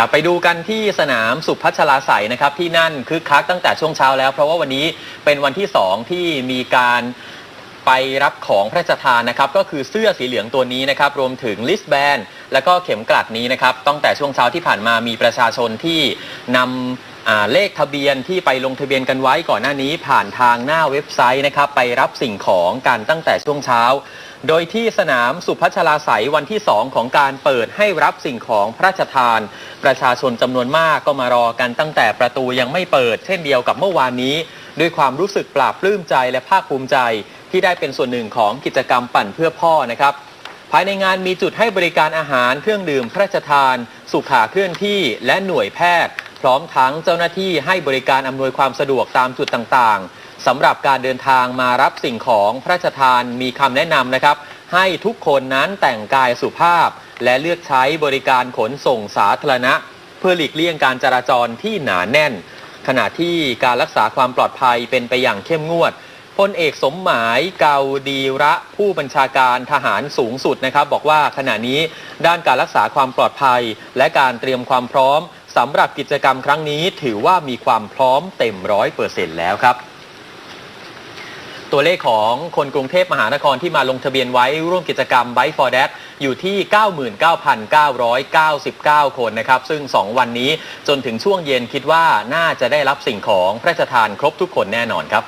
ครับไปดูกันที่สนามสุพัชลาใสยนะครับที่นั่นคึกคักตั้งแต่ช่วงเช้าแล้ว เพราะว่าวันนี้เป็นวันที่ 2 ที่มีการไปรับของพระราชทานนะครับก็คือเสื้อสีเหลืองตัวนี้นะครับรวมถึงลิสแบน และก็เข็มกลัดนี้นะครับตั้งแต่ช่วงเช้าที่ผ่านมามีประชาชนที่นำ อ่าเลขทะเบียนที่ไปลงทะเบียนกันไว้ก่อนหน้านี้ผ่านทางหน้าเว็บไซต์นะครับ ไปรับสิ่งของกันตั้งแต่ช่วงเช้า โดยที่สนามสุพัชลาใสยวันที่ 2 ของการเปิดให้รับสิ่งของพระราชทาน ประชาชนจำนวนมากก็มารอกันตั้งแต่ประตูยังไม่เปิด เช่นเดียวกับเมื่อวานนี้ ด้วยความรู้สึกปลาบปลื้มใจและภาคภูมิใจ ที่ได้เป็นส่วนหนึ่งของกิจกรรมปั่นเพื่อพ่อนะครับภายในงานมีจุดให้บริการอาหารเครื่องดื่มพระราชทาน สุขาเคลื่อนที่และหน่วยแพทย์ ร้อมทั้งเจ้าหน้าที่ให้บริการอำนวยความสะดวกตามจุดต่างๆสำหรับการเดินทางมารับสิ่งของพระราชทานมีคำแนะนำนะครับ ให้ทุกคนนั้นแต่งกายสุภาพ และเลือกใช้บริการขนส่งสาธารณะ เพื่อหลีกเลี่ยงการจราจรที่หนาแน่น ขณะที่การรักษาความปลอดภัยเป็นไปอย่างเข้มงวดพลเอกสมหมายเกาดีระผู้บัญชาการทหารสูงสุดนะครับ บอกว่าขณะนี้ด้านการรักษาความปลอดภัย และการเตรียมความพร้อม สำหรับกิจกรรมครั้งนี้ถือว่ามีความพร้อมเต็มร้อยเปอร์เซ็นต์แล้วครับตัวเลขของคนกรุงเทพมหานครที่มาลงทะเบียนไว้ร่วมกิจกรรม Bike for Dad อยู่ที่ 99,999 คนนะครับ ซึ่ง 2 วันนี้จนถึงช่วงเย็นคิดว่าน่าจะได้รับสิ่งของพระราชทานครบทุกคนแน่นอนครับ